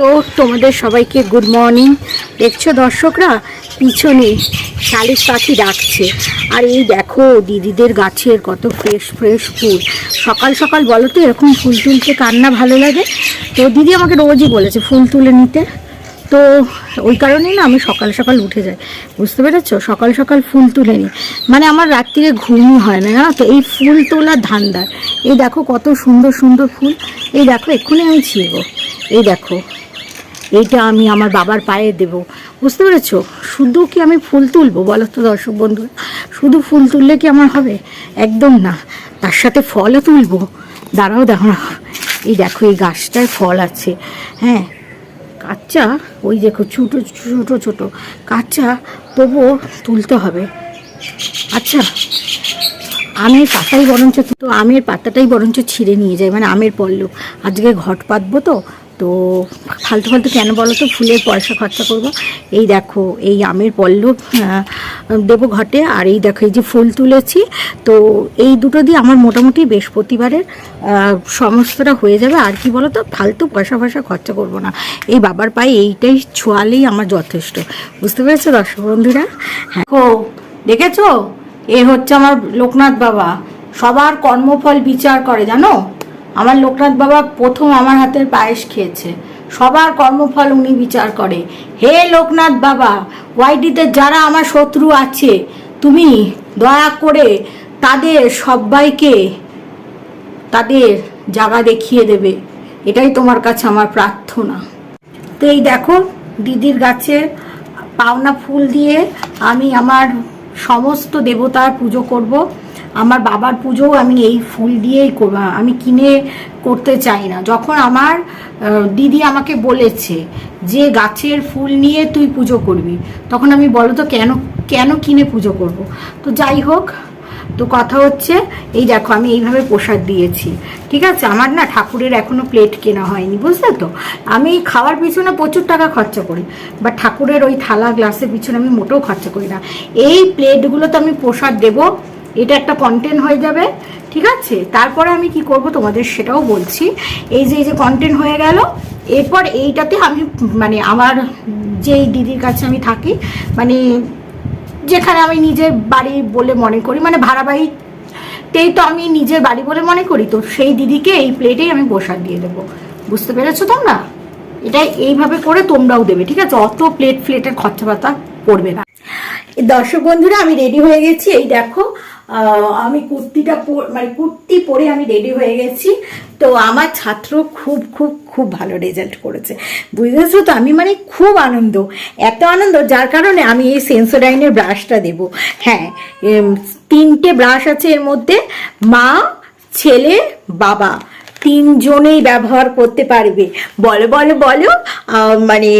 তো তোমাদের সবাইকে গুড মর্নিং দেখছ দর্শকরা? পিছনে শালিক পাখি ডাকছে। আর এই দেখো, দিদিদের গাছের কত ফ্রেশ ফ্রেশ ফুল। সকাল সকাল বলো তো, এরকম ফুল তুলতে কান্না ভালো লাগে? তো দিদি আমাকে রোজই বলেছে ফুল তুলে নিতে। তো ওই কারণেই না আমি সকাল সকাল উঠে যাই। বুঝতে পেরেছ? সকাল সকাল ফুল তুলে নিই। মানে আমার রাত্রিরে ঘুমই হয় না, জানো তো? এই ফুল তোলার ধান্দার। এই দেখো কত সুন্দর সুন্দর ফুল। এই দেখো, এক্ষুনি আমি ছিড়ব। এই দেখো এইটা আমি আমার বাবার পায়ে দেব। বুঝতে পেরেছ? শুধু কি আমি ফুল তুলবো বলো তো দর্শক বন্ধু শুধু ফুল তুললে কি আমার হবে? একদম না। তার সাথে ফলও তুলবো। দাঁড়াও দাঁড়াও। এই দেখো, এই গাছটায় ফল আছে। হ্যাঁ কাঁচা, ওই দেখো, ছোটো ছোটো ছোটো। কাঁচা, তবুও তুলতে হবে। আচ্ছা আমের পাতাই বরঞ্চ তো আমের পাতাটাই বরঞ্চ ছিঁড়ে নিয়ে যায় মানে আমের পল্লব আজকে ঘট পাতবো তো তো ফালতু ফালতু কেন বলো তো? ফুলের পয়সা খরচা করব। এই দেখো, এই আমের পল্লব দেবো ঘটে। আর এই দেখো, এই যে ফুল তুলেছি। তো এই দুটো দিয়ে আমার মোটামুটি বৃহস্পতিবারের সমস্তটা হয়ে যাবে। আর কি বলো তো? ফালতু পয়সা পয়সা খরচা করব না। এই বাবার পায়ে এইটাই ছোঁয়ালেই আমার যথেষ্ট। বুঝতে পেরেছ দর্শক বন্ধুরা? হ্যাঁ। ও দেখেছ? এ হচ্ছে আমার লোকনাথ বাবা। সবার কর্মফল বিচার করে, জানো? আমার লোকনাথ বাবা প্রথম আমার হাতের পায়েস খেয়েছে। সবার কর্মফল উনি বিচার করে। হে লোকনাথ বাবা ওয়াইটিতে যারা আমার শত্রু আছে, তুমি দয়া করে তাদের সবাইকে তাদের জায়গা দেখিয়ে দেবে। এটাই তোমার কাছে আমার প্রার্থনা। তো এই দেখো, দিদির গাছে পাওনা ফুল দিয়ে আমি আমার সমস্ত দেবতার পুজো করব। আমার বাবার পুজোও আমি এই ফুল দিয়েই করব, আমি কিনে করতে চাই না। যখন আমার দিদি আমাকে বলেছে যে গাছের ফুল নিয়ে তুই পুজো করবি, তখন আমি বলো তো কেন কেন কিনে পুজো করব? তো যাই হোক, তো কথা হচ্ছে, এই দেখো আমি এইভাবে প্রসাদ দিয়েছি। ঠিক আছে? আমার না ঠাকুরের এখনও প্লেট কেনা হয়নি, বুঝলে তো? আমি খাওয়ার পিছনে প্রচুর টাকা খরচা করি বা ঠাকুরের ওই থালা গ্লাসের পিছনে আমি মোটেও খরচা করি না। এই প্লেটগুলো তো আমি প্রসাদ দেব এটা একটা কন্টেন্ট হয়ে যাবে, ঠিক আছে? তারপরে আমি কি করব তোমাদের সেটাও বলছি। এই যে এই যে কন্টেন্ট হয়ে গেল, এরপর এইটাতে আমি মানে আমার যেই দিদির কাছে আমি থাকি মানে যেখানে আমি নিজের বাড়ি বলে মনে করি মানে ভাড়া বাড়িতেই তো আমি নিজের বাড়ি বলে মনে করি, তো সেই দিদিকে এই প্লেটেই আমি প্রসাদ দিয়ে দেবো। বুঝতে পেরেছ তোমরা? এটা এইভাবে করে তোমরাও দেবে, ঠিক আছে? অত প্লেট ফ্লেটের খরচা পাতা পড়বে না। দর্শক বন্ধুরা, আমি রেডি হয়ে গেছি। এই দেখো আমি কুর্তিটা মানে কুর্তি পরে আমি রেডি হয়ে গেছি। তো আমার ছাত্র খুব খুব খুব ভালো রেজাল্ট করেছে। বুঝেছ তো? আমি মানে খুব আনন্দ। এত আনন্দ, যার কারণে আমি এই সেন্সোডাইনের ব্রাশটা দেব। হ্যাঁ তিনটে ব্রাশ আছে এর মধ্যে, মা, ছেলে, বাবা। তিনজনেই ব্যবহার করতে পারবে। বলো বলো বলো মানে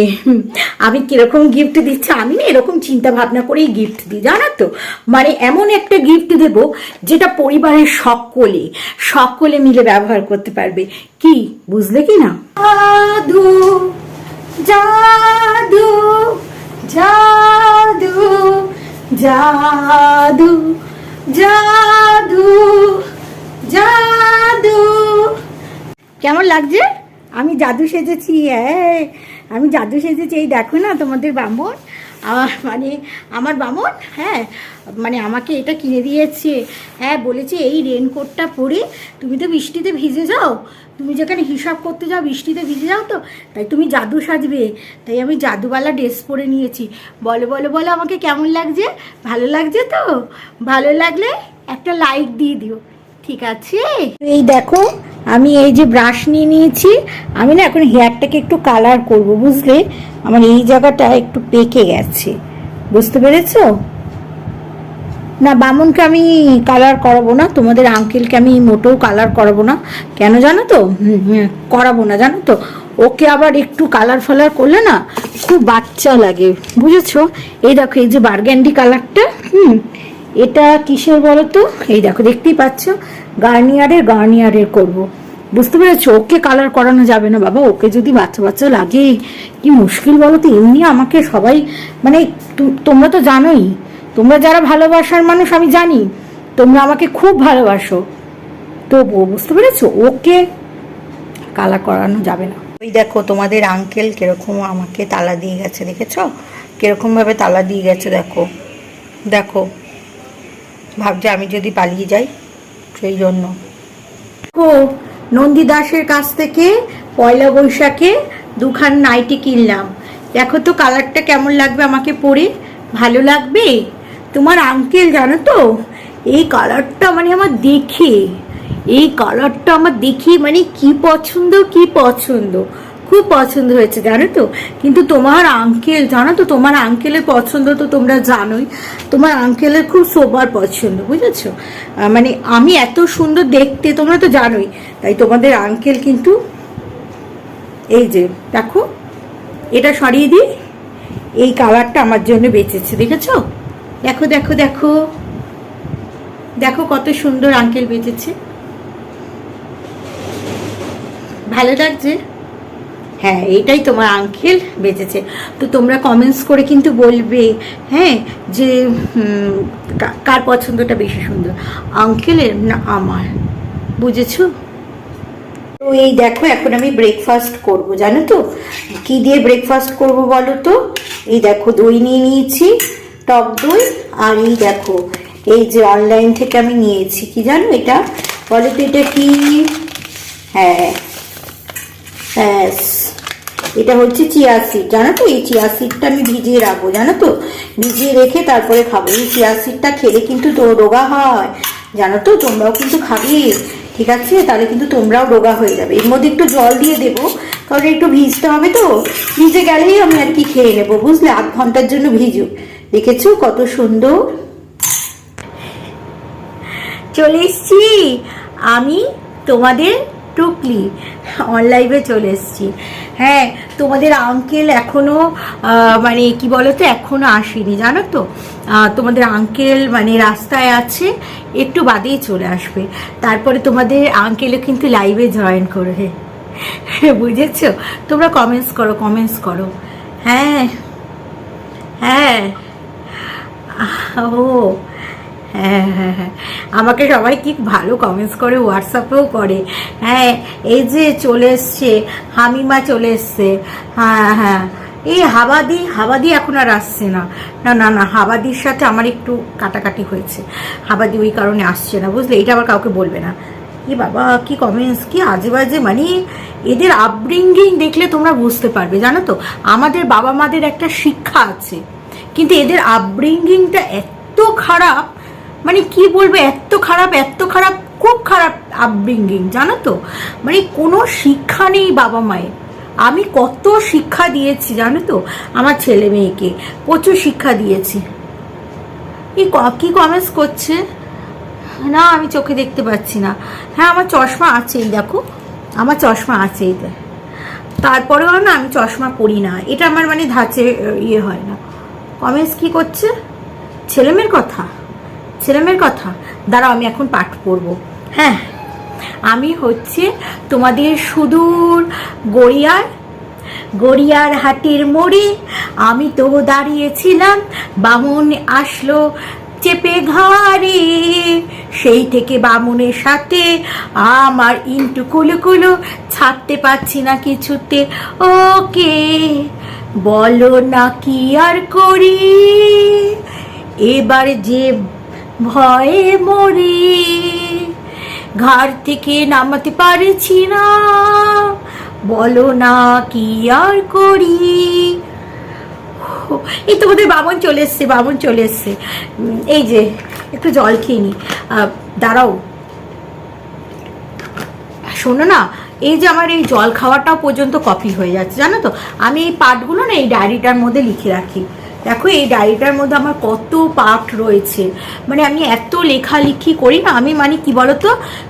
আমি কীরকম গিফট দিচ্ছি? আমি না এরকম চিন্তা ভাবনা করেই গিফট দিই, জানো তো? মানে এমন একটা গিফট দেব যেটা পরিবারের সকলে সকলে মিলে ব্যবহার করতে পারবে। কি, বুঝলে কি না? জাদু জাদু জাদু। কেমন লাগছে? আমি জাদু সেজেছি হ্যাঁ আমি জাদু সেজেছি, এই দেখো না তোমাদের বামন। আমার মানে আমার বামন হ্যাঁ মানে আমাকে এটা কিনে দিয়েছে। হ্যাঁ বলেছে এই রেনকোটটা পরে তুমি তো বৃষ্টিতে ভিজে যাও। তুমি যেখানে হিসাব করতে যাও, বৃষ্টিতে ভিজে যাও তো, তাই তুমি জাদু সাজবে। তাই আমি জাদুওয়ালা ড্রেস পরে নিয়েছি। বলো বলো বলো, আমাকে কেমন লাগছে? ভালো লাগছে তো? ভালো লাগলে একটা লাইক দিয়ে দিও। ঠিক আছে? এই দেখো, আমি এই যে ব্রাশ নিয়ে নিয়েছি, আমি না এখন হেয়ারটাকে একটু কালার করব, বুঝলে? আমার এই জায়গাটা একটু পেকে গেছে। বুঝতে পেরেছ? না, বামনকে আমি কালার করাবো না, তোমাদের আঙ্কেলকে আমি মোটেও কালার করাবো না। কেন জানো তো? করাবো না, জানো তো? ওকে আবার একটু কালার ফালার করলে না খুব বাচ্চা লাগে, বুঝেছ? এই দেখো, এই যে বার্গ্যান্ডি কালারটা হুম এটা কিসের বলো তো এই দেখো, দেখতেই পাচ্ছ? গার্নিয়ারের গার্নিয়ারের করব। বুঝতে পেরেছ? ওকে কালার করানো যাবে না, বাবা। ওকে যদি বাচ্চা বাচ্চা লাগে, কি মুশকিল বলো তো এমনি আমাকে সবাই মানে তোমরা তো জানোই। তোমরা যারা ভালোবাসার মানুষ, আমি জানি। তোমরা আমাকে খুব ভালোবাসো। তো বুঝতে পেরেছ? ওকে কালার করানো যাবে না। ওই দেখো, তোমাদের আঙ্কেল কীরকম আমাকে তালা দিয়ে গেছে, দেখেছ? কীরকম ভাবে তালা দিয়ে গেছে, দেখো। দেখো ভাবছে আমি যদি পালিয়ে যাই, সেই জন্য। ও নন্দী দাসের কাছ থেকে পয়লা বৈশাখে দুখান নাইটি কিনলাম। দেখো তো কালারটা কেমন লাগবে আমাকে পরে। ভালো লাগবে? তোমার আঙ্কেল জানো তো, এই কালারটা মানে আমার দেখে। এই কালারটা আমার দেখে মানে কি পছন্দ কি পছন্দ। খুব পছন্দ হয়েছে, জানো তো? কিন্তু তোমার আঙ্কেল জানো তো, তোমার আঙ্কেলের পছন্দ তো তোমরা জানোই। তোমার আঙ্কেলের খুব সোবার পছন্দ, বুঝেছ? মানে আমি এত সুন্দর দেখতে তোমরা তো জানোই। তাই তোমাদের আঙ্কেল কিন্তু এই যে, দেখো, এটা সরিয়ে দিই। এই কালারটা আমার জন্য বেঁচেছে, দেখেছ? দেখো দেখো দেখো। দেখো কত সুন্দর আঙ্কেল বেঁচেছে। ভালো লাগছে? হ্যাঁ এইটাই তোমার আঙ্কেল বেঁচেছে। তো তোমরা কমেন্টস করে কিন্তু বলবে হ্যাঁ যে কার পছন্দটা বেশি সুন্দর? আঙ্কেলের না আমার? বুঝেছ? তো এই দেখো, এখন আমি ব্রেকফাস্ট করব, জানো তো? কি দিয়ে ব্রেকফাস্ট করব বলো তো? এই দেখো, দই নিয়ে নিয়েছি, টক দই, আর এই দেখো, এই যে অনলাইন থেকে আমি নিয়েছি, কি জানো এটা? বলো তো এটা কি? হ্যাঁ ব্যাস। এটা হচ্ছে চিয়া সিড জানো তো, এই চিয়া সিডটা আমি ভিজিয়ে রাখব, জানো তো? ভিজিয়ে রেখে তারপরে খাব। এই চিয়া সিডটা খেলে কিন্তু তো রোগা হয়। জানো তো, তোমরাও কিন্তু খাবে। ঠিক আছে? তাহলে কিন্তু তোমরাও রোগা হয়ে যাবে। এর মধ্যে একটু জল দিয়ে দেবো, কারণ একটু ভিজতে হবে তো। ভিজে গেলেই আমি আর কি খেয়ে নেব, বুঝলে? আধ ঘণ্টার জন্য ভিজুক। দেখেছ কত সুন্দর? চলে এসছি। আমি তোমাদের টুকলি অনলাইভে চলে এসছি। হ্যাঁ তোমাদের আঙ্কেল এখনও আহ, মানে কি বলো তো এখনও আসেনি জানো তো? তোমাদের আঙ্কেল মানে রাস্তায় আছে একটু বাদেই চলে আসবে। তারপরে তোমাদের আঙ্কেলও কিন্তু লাইভে জয়েন করবে। বুঝেছ? তোমরা কমেন্টস করো কমেন্টস করো। হ্যাঁ হ্যাঁ। ও হ্যাঁ হ্যাঁ হ্যাঁ। আমাকে সবাই কি ভালো কমেন্টস করে হোয়াটসঅ্যাপেও করে। হ্যাঁ এই যে চলে এসছে, হামিমা চলে এসছে। হ্যাঁ হ্যাঁ। এই হাবাদি হাবাদি এখন আর আসছে না। না না না, হাবাদির সাথে আমার একটু কাটাকাটি হয়েছে। হাবাদি ওই কারণে আসছে না, বুঝলে? এটা আবার কাউকে বলবে না। কি বাবা, কি কমেন্টস কি আজে বাজে মানে এদের আপব্রিঙ্গিং দেখলে তোমরা বুঝতে পারবে, জানো তো? আমাদের বাবা মাদের একটা শিক্ষা আছে। কিন্তু এদের আপব্রিঙ্গিংটা এত খারাপ মানে কি বলব এত খারাপ এত খারাপ, খুব খারাপ আপব্রিঙ্গিং জানো তো? মানে কোনো শিক্ষা নেই বাবা মায়ের। আমি কত শিক্ষা দিয়েছি, জানো তো? আমার ছেলে মেয়েকে প্রচুর শিক্ষা দিয়েছি। এই ক- কমেন্টস করছে? না, আমি চোখে দেখতে পাচ্ছি না। হ্যাঁ আমার চশমা আছেই, দেখো। আমার চশমা আছেই তারপরেও না, আমি চশমা পরি না। এটা আমার মানে ধাঁচে ইয়ে হয় না। কমেন্টস কি করছে? ছেলেমেয়ের কথা? ছেলেমেয়ের কথা? দাঁড়াও, আমি এখন পাঠ পড়ব। হ্যাঁ আমি হচ্ছে তোমাদের সুদূর গড়িয়ার গড়িয়ার হাটের মোড়ে। আমি তো দাঁড়িয়েছিলাম, বামুন আসলো চেপে ঘাড়ে সেই থেকে বামুনের সাথে আমার ইন্টু কুলো কুলো ছাড়তে পারছি না কিছুতে। ওকে বলো না কি আর করি? এবার যে ভয়ে মরি। ঘাড় থেকে নামাতে পারছি না। বলো না কি আর করি। এই তোমাদের বামন চলে এসছে, বামন চলে এসছে। এই যে, একটু জল খেয়ে নি। দাঁড়াও। শোনো না, এই যে আমার এই জল খাওয়াটাও পর্যন্ত কপি হয়ে যাচ্ছে, জানো তো? আমি এই পাটগুলো না এই ডায়েরিটার মধ্যে লিখে রাখি। দেখো এই ডায়েরিটার মধ্যে আমার কত পার্ট রয়েছে মানে আমি এত লেখালেখি করি না আমি মানে কি বলতো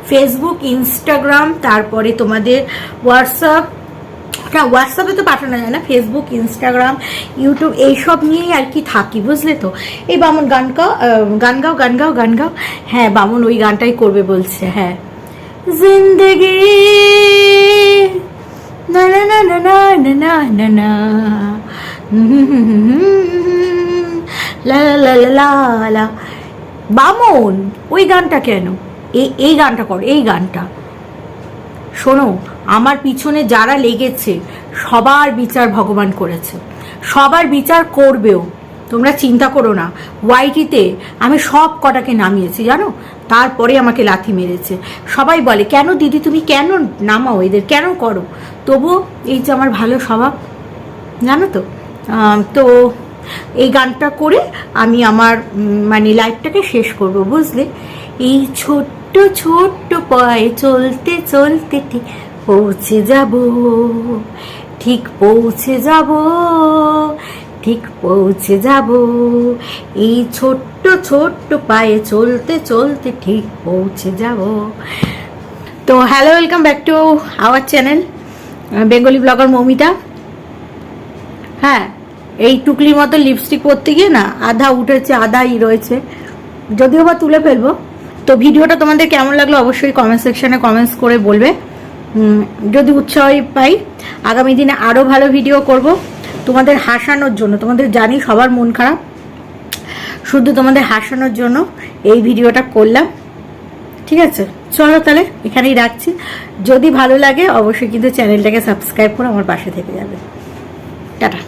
ফেসবুক ইনস্টাগ্রাম তারপরে তোমাদের হোয়াটসঅ্যাপ না হোয়াটসঅ্যাপে তো পাঠানো যায় না ফেসবুক ইনস্টাগ্রাম ইউটিউব এইসব নিয়েই আর কি থাকি বুঝলে তো এই বামন গান গাও গান গাও গান গাও গান গাও হ্যাঁ বামন ওই গানটাই করবে বলছে হ্যাঁ জিন্দগি না না না না না না না লা বামন, ওই গানটা কেন? এই এই গানটা কর, এই গানটা। শোনো, আমার পিছনে যারা লেগেছে, সবার বিচার ভগবান করেছে। সবার বিচার করবেও। তোমরা চিন্তা করো না। ওয়াইটিতে আমি সব কটাকে নামিয়েছি, জানো? তারপরে আমাকে লাথি মেরেছে। সবাই বলে, কেন দিদি, তুমি কেন নামাও এদের? কেন করো? তবুও এই যে আমার ভালো স্বভাব, জানো তো? তো এই গানটা করে আমি আমার মানে লাইফটাকে শেষ করব, বুঝলে? এই ছোট্ট ছোট্ট পায়ে চলতে চলতে ঠিক পৌঁছে যাব। ঠিক পৌঁছে যাব, ঠিক পৌঁছে যাব। এই ছোট্ট ছোট্ট পায়ে চলতে চলতে ঠিক পৌঁছে যাব। তো hello, welcome back to our channel Bengali blogger Moumita. হ্যাঁ এই টুকলির মতো লিপস্টিক পরতে গিয়ে না আধা উঠেছে, আধাই রয়েছে। যদিও বা তুলে ফেলব। তো ভিডিওটা তোমাদের কেমন লাগল অবশ্যই কমেন্ট সেকশনে কমেন্টস করে বলবে। যদি উৎসাহ পাই, আগামী দিনে আরও ভালো ভিডিও করব। তোমাদের হাসানোর জন্য, তোমাদের জানি সবার মন খারাপ। শুধু তোমাদের হাসানোর জন্য এই ভিডিওটা করলাম। ঠিক আছে? চলো তাহলে এখানেই রাখছি। যদি ভালো লাগে, অবশ্যই কিন্তু চ্যানেলটাকে সাবস্ক্রাইব করে আমার পাশে থেকে যাবে। টাটা।